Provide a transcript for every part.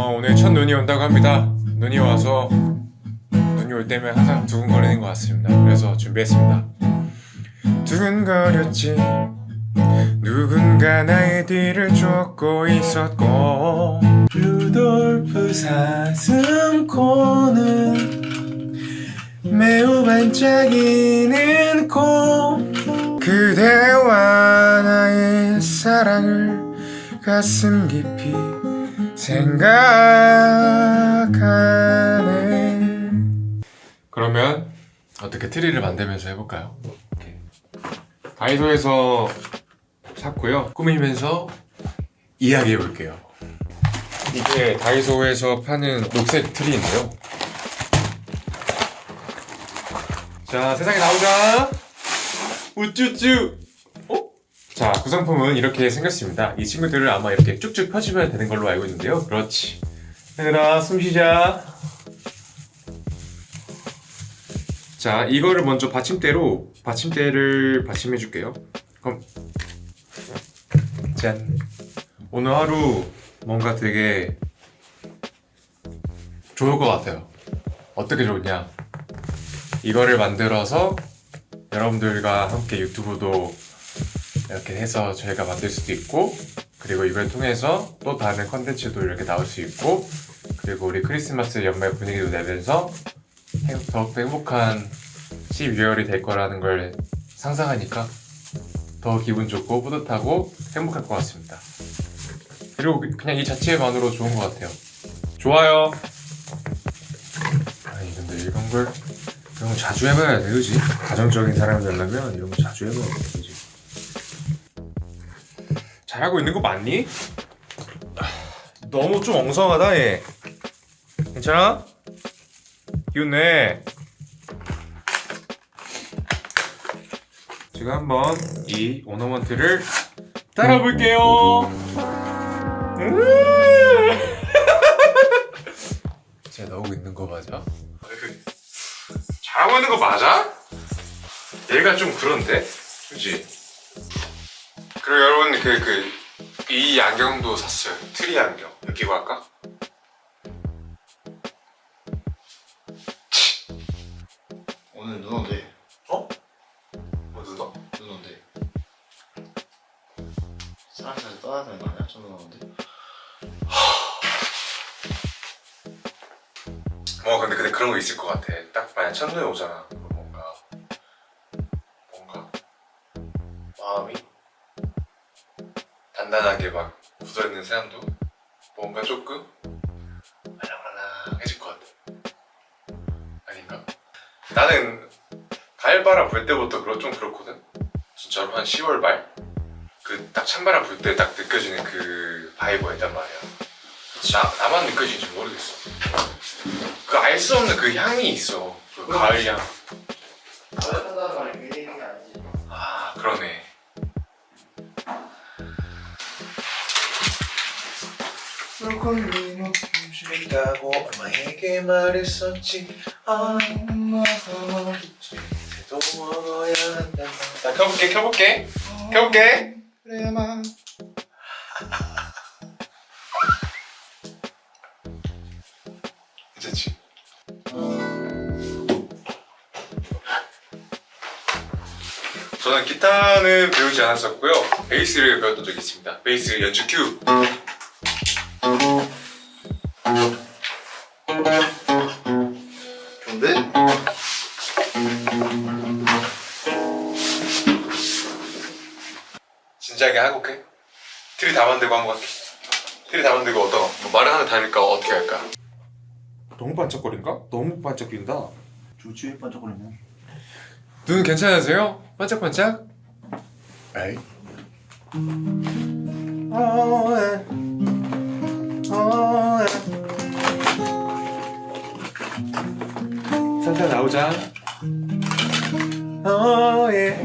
어, 오늘 첫 눈이 온다고 합니다. 눈이 와서 눈이 올 때면 항상 두근거리는 것 같습니다. 그래서 준비했습니다. 두근거렸지. 누군가 나의 뒤를 쫓고 있었고 루돌프 사슴코는 매우 반짝이는 코 그대와 나의 사랑을 가슴 깊이 생각하네. 그러면 어떻게 트리를 만들면서 해볼까요? 다이소에서 샀고요. 꾸미면서 이야기해 볼게요. 이게 다이소에서 파는 녹색 트리인데요. 자 세상에 나오자. 우쭈쭈. 어? 자 구성품은 이렇게 생겼습니다. 이 친구들을 아마 이렇게 쭉쭉 펴주면 되는 걸로 알고 있는데요. 그렇지. 얘들아 숨 쉬자. 자 이거를 먼저 받침대로 받침대를 받침해 줄게요. 그럼 짠. 오늘 하루 뭔가 되게 좋을 것 같아요. 어떻게 좋냐? 이거를 만들어서 여러분들과 함께 유튜브도 이렇게 해서 저희가 만들 수도 있고 그리고 이걸 통해서 또 다른 컨텐츠도 이렇게 나올 수 있고 그리고 우리 크리스마스 연말 분위기도 내면서 행- 더욱더 행복한 12월이 될 거라는 걸 상상하니까 더 기분 좋고 뿌듯하고 행복할 것 같습니다. 그리고 그- 그냥 이 자체만으로 좋은 것 같아요. 좋아요. 아니 근데 이런 걸 이런 거 자주 해봐야 돼, 그지? 가정적인 사람이 되려면 이런 거 자주 해봐야 돼? 잘하고 있는 거 맞니? 너무 좀 엉성하다, 얘. 괜찮아? 기운 내. 제가 한번 이 오너먼트를 따라 볼게요. 음. 제가 나오고 있는 거 맞아? 잘하고 있는 거 맞아? 얘가 좀 그런데? 그지? 그리고 여러분 그 그 이 안경도 샀어요 트리 안경 여기 끼고 할까? 오늘 눈 온대. 어? 뭐 누나? 눈 온대. 사람들 떠나야 되는 거 아니야? 저눈 온대. 어 근데 근데 그런 거 있을 것 같아 딱 만약 첫눈에 오잖아 단단하게 막 굳어있는 사람도 뭔가 조금 말랑말랑해질 것 같아 아닌가? 나는 가을바람 불 때부터 그렇 좀 그렇거든 진짜로 한 10월 말? 그 딱 찬바람 불 때 딱 느껴지는 그 바이브가 있단 말이야 나, 나만 느껴지는지 모르겠어 그 알 수 없는 그 향이 있어. 그 가을 향. 걸로 심심했다고 엄마에게 말했었지. 엄마가 새도 먹어야 한다. 자 켜볼게 켜볼게 켜볼게. 그래야만. 괜찮지? 저는 기타는 배우지 않았었고요. 베이스를 배웠던 적이 있습니다. 베이스 연주 큐. 좋은데? 진지하게 한곡해. 틀이 다 만들고 한거 같아. 틀이 다 만들고 어떤 뭐 말을 하나 다를까 어떻게 할까? 너무 반짝거린가? 너무 반짝거린다. 좋지 반짝거리네. 눈 괜찮으세요? 반짝반짝? 에이. 어, 예. 어, 예. 산타 나오자. 어, 예.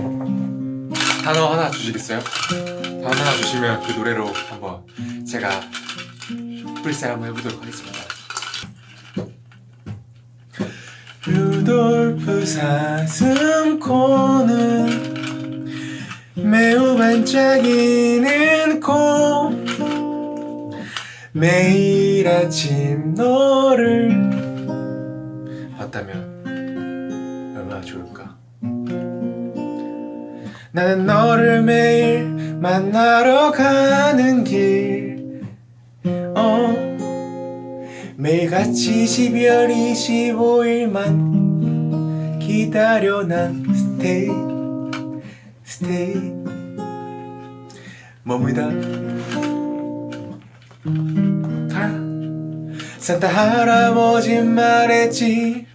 단어 하나 주시겠어요? 단어 하나 주시면 그 노래로 한번 제가 프리스타일 한번 해보도록 하겠습니다. 루돌프 사슴코는 매우 반짝이는 코 매일 아침 너를 봤다면 얼마나 좋을까? 나는 너를 매일 만나러 가는 길. 어. 매일같이 12월 25일만 기다려 난 스테이 스테이. 머물다? 가 산타 할아버지 말했지.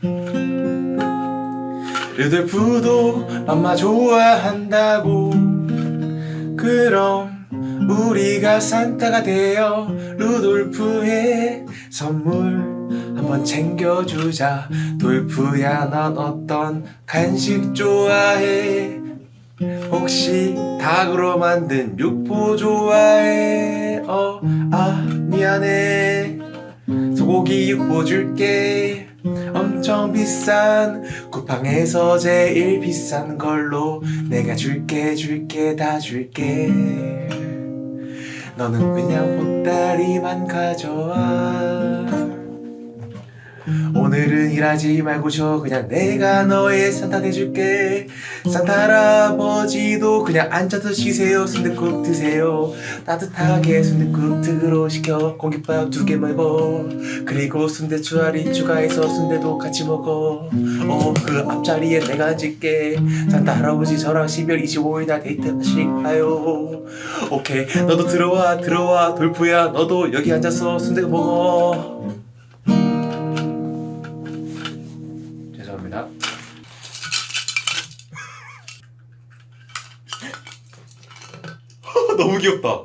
루돌프도 엄마 좋아한다고. 그럼 우리가 산타가 되어 루돌프의 선물 한번 챙겨주자. 돌프야 넌 어떤 간식 좋아해? 혹시 닭으로 만든 육포 좋아해? 어 아 미안해 소고기 육포 줄게. 엄청 비싼 쿠팡에서 제일 비싼 걸로 내가 줄게 줄게 다 줄게. 너는 그냥 보따리만 가져와 오늘은 일하지 말고 쉬어. 그냥 내가 너의 산타 돼줄게. 산타 할아버지도 그냥 앉아서 쉬세요. 순댓국 드세요. 따뜻하게 순댓국 들어 시켜. 공깃밥 두 개 먹어 그리고 순대 추가리 추가해서 순대도 같이 먹어. 어그 앞자리에 내가 앉을게. 산타 할아버지 저랑 12월 25일 날 데이트 하실까요? 오케이. 너도 들어와 들어와. 돌프야. 너도 여기 앉아서 순대 먹어 너무 귀엽다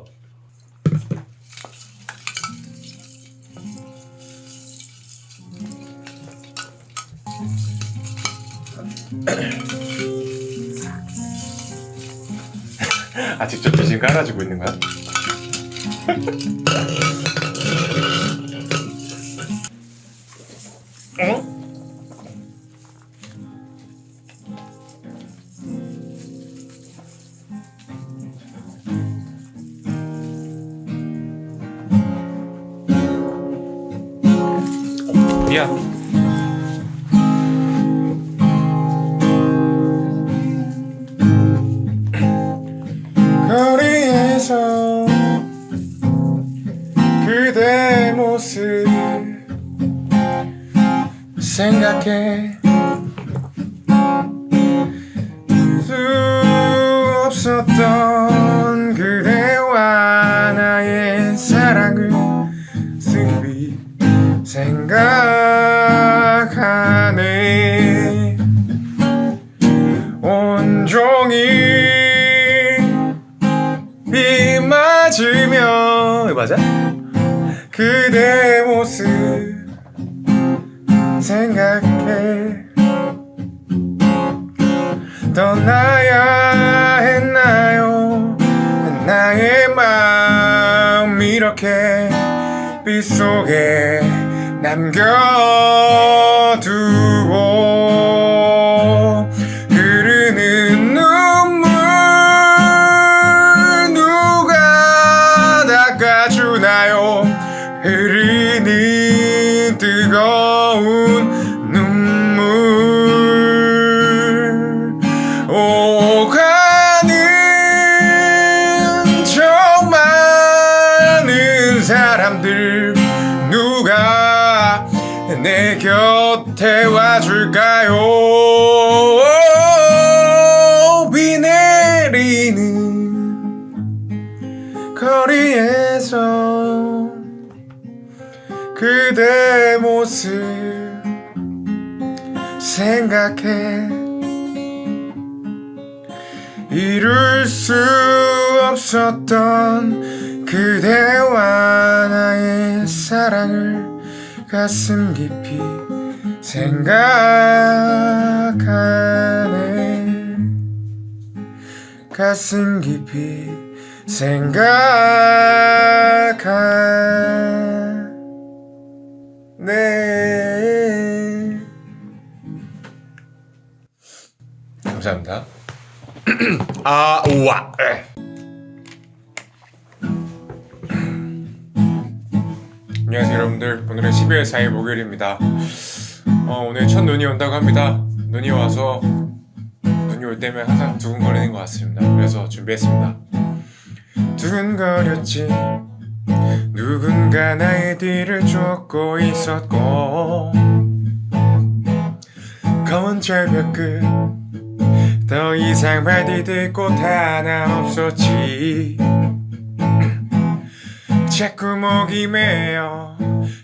아 직접 대신 깔아주고 있는 거야? 미안. 거리에서 그대 모습 생각해 이렇게 빗속에 남겨두고 내 곁에 와줄까요? 비 내리는 거리에서 그대 모습 생각해. 이룰 수 없었던 그대와 나의 사랑을 가슴 깊이 생각하네 가슴 깊이 생각하네 감사합니다. 아 우와. 안녕하세요 여러분들. 오늘은 12월 4일 목요일입니다. 어, 오늘 첫 눈이 온다고 합니다. 눈이 와서 눈이 올 때면 항상 두근거리는 것 같습니다. 그래서 준비했습니다. 두근거렸지. 누군가 나의 뒤를 쫓고 있었고 검은 절벽 끝더 이상 발디딜 곳 하나 없었지 자꾸 목이 메어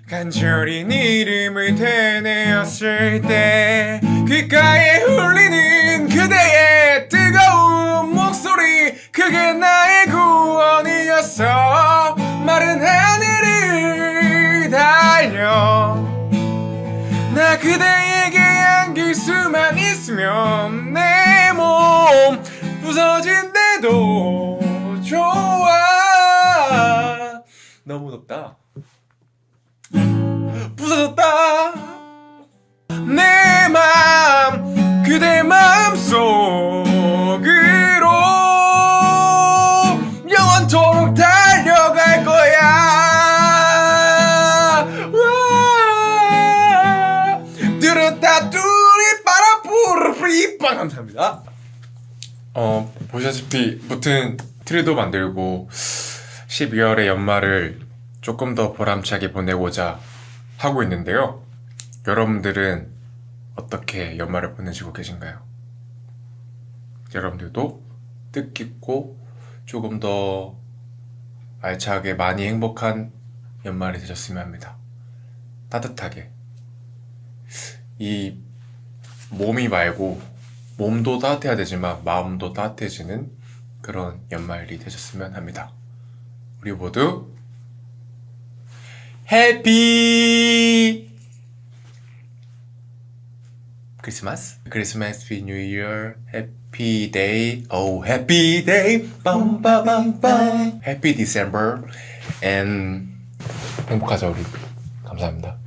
간절히 네 이름을 되뇌었을 때 귓가에 울리는 그대의 뜨거운 목소리 그게 나의 구원이었어. 마른 하늘을 달려 나 그대에게 안길 수만 있으면 내 몸 부서진대도 좋아. 너 무 덥다. 부서졌다. 내 맘 그대 마음 속으로 영원토록 달려갈 거야. 와. 들었다 둘이 빠라뿌르 프리빵 감사합니다. 어 보시다시피 무튼 트리도 만들고 12월의 연말을 조금 더 보람차게 보내고자 하고 있는데요. 여러분들은 어떻게 연말을 보내시고 계신가요? 여러분들도 뜻깊고 조금 더 알차게 많이 행복한 연말이 되셨으면 합니다. 따뜻하게. 이 몸이 말고 몸도 따뜻해야 되지만 마음도 따뜻해지는 그런 연말이 되셨으면 합니다. 우리 모두 해피. 크리스마스? 크리스마스 비 뉴 이어 해피 데이. 오 해피 데이. 빰빠빰빰. 해피 디셈버. 앤 행복하자 우리. 감사합니다